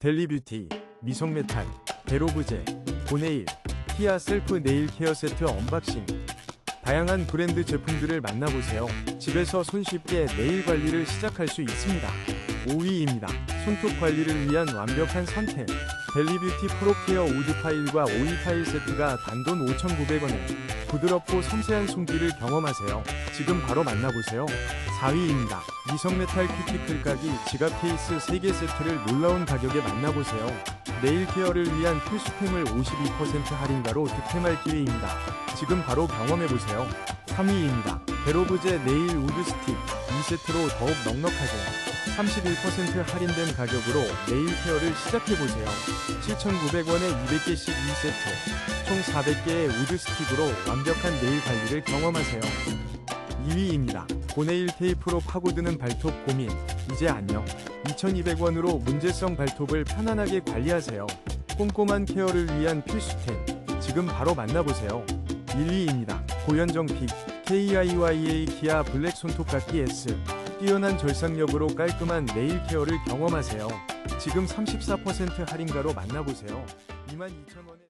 델리뷰티, 미성메탈, 베로브제, 보네일, 티아 셀프 네일 케어 세트 언박싱. 다양한 브랜드 제품들을 만나보세요. 집에서 손쉽게 네일 관리를 시작할 수 있습니다. 5위입니다. 손톱 관리를 위한 완벽한 선택. 델리뷰티 프로케어 우드 파일과 오일 파일 세트가 단돈 5,900원에 부드럽고 섬세한 손길을 경험하세요. 지금 바로 만나보세요. 4위입니다. 미성 메탈 큐티클 각이 지갑 케이스 3개 세트를 놀라운 가격에 만나보세요. 네일 케어를 위한 필수템을 52% 할인가로 득템할 기회입니다. 지금 바로 경험해보세요. 3위입니다. 베로브제 네일 우드 스틱 2세트로 더욱 넉넉하게 31% 할인된 가격으로 네일 케어를 시작해보세요. 7,900원에 200개씩 2세트, 총 400개의 우드 스틱으로 완벽한 네일 관리를 경험하세요. 2위입니다. 보네일 테이프로 파고드는 발톱 고민, 이제 안녕. 2,200원으로 문제성 발톱을 편안하게 관리하세요. 꼼꼼한 케어를 위한 필수템, 지금 바로 만나보세요. 1위입니다. 고현정 픽, KIYA 기아 블랙 손톱깎이 S. 뛰어난 절삭력으로 깔끔한 네일 케어를 경험하세요. 지금 34% 할인가로 만나보세요. 22,000원에